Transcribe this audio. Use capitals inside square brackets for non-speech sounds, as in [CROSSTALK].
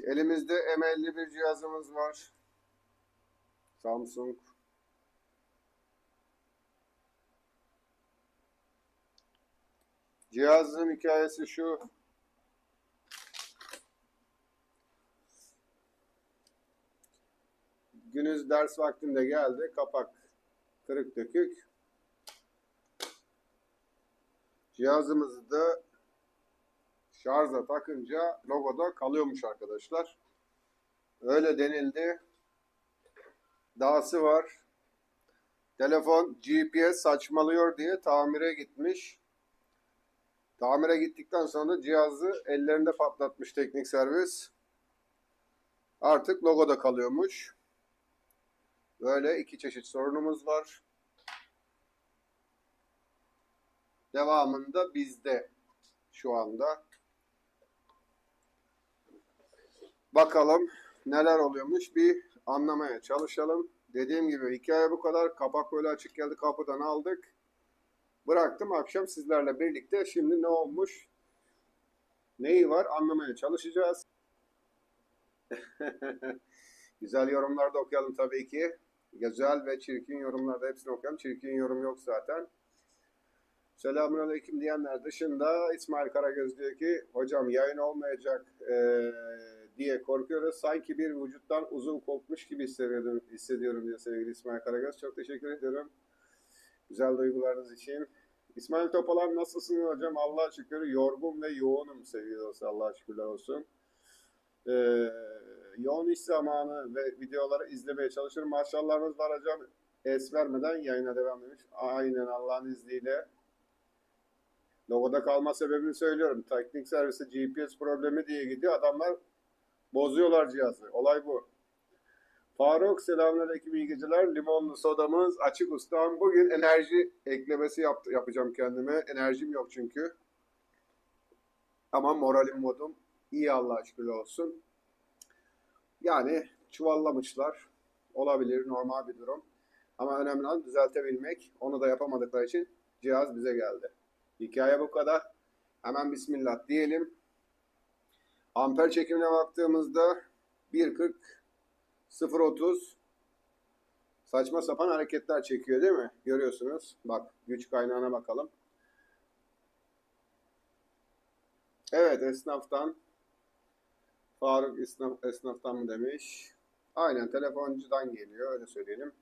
Elimizde M51 cihazımız var. Samsung. Cihazın hikayesi şu. Günüz ders vaktinde geldi. Kapak kırık dökük. Cihazımızı da şarja takınca logoda kalıyormuş arkadaşlar. Öyle denildi. Dahası var. Telefon GPS saçmalıyor diye tamire gitmiş. Tamire gittikten sonra cihazı ellerinde patlatmış teknik servis. Artık logoda kalıyormuş. Böyle iki çeşit sorunumuz var. Devamında bizde şu anda. Bakalım neler oluyormuş bir anlamaya çalışalım. Dediğim gibi hikaye bu kadar. Kapak böyle açık geldi kapıdan aldık. Bıraktım akşam sizlerle birlikte şimdi ne olmuş neyi var anlamaya çalışacağız. [LAUGHS] Güzel yorumlar da okuyalım tabii ki. Güzel ve çirkin yorumlarda hepsini okuyalım. Çirkin yorum yok zaten. Selamünaleyküm diyenler dışında İsmail Karagöz diyor ki hocam yayın olmayacak eee, diye korkuyoruz. Sanki bir vücuttan uzun kopmuş gibi hissediyorum, hissediyorum diyor sevgili İsmail Karagöz. Çok teşekkür ediyorum. Güzel duygularınız için. İsmail Topalan nasılsın hocam? Allah'a şükür yorgun ve yoğunum sevgili dostlar. Allah'a şükürler olsun. Ee, yoğun iş zamanı ve videoları izlemeye çalışıyorum. Maşallahınız var hocam. Es vermeden yayına devam demiş. Aynen Allah'ın izniyle. Logoda kalma sebebini söylüyorum. Teknik servisi GPS problemi diye gidiyor. Adamlar bozuyorlar cihazı. Olay bu. Faruk selamünaleyküm iyi geceler. Limonlu sodamız açık ustam. Bugün enerji eklemesi yaptı, yapacağım kendime. Enerjim yok çünkü. Ama moralim modum iyi Allah'a şükür olsun. Yani çuvallamışlar. Olabilir normal bir durum. Ama önemli olan düzeltebilmek. Onu da yapamadıkları için cihaz bize geldi. Hikaye bu kadar. Hemen bismillah diyelim. Amper çekimine baktığımızda 1.40 0.30 saçma sapan hareketler çekiyor değil mi? Görüyorsunuz. Bak güç kaynağına bakalım. Evet esnaftan Faruk esnaf, esnaftan mı demiş? Aynen telefoncudan geliyor öyle söyleyelim.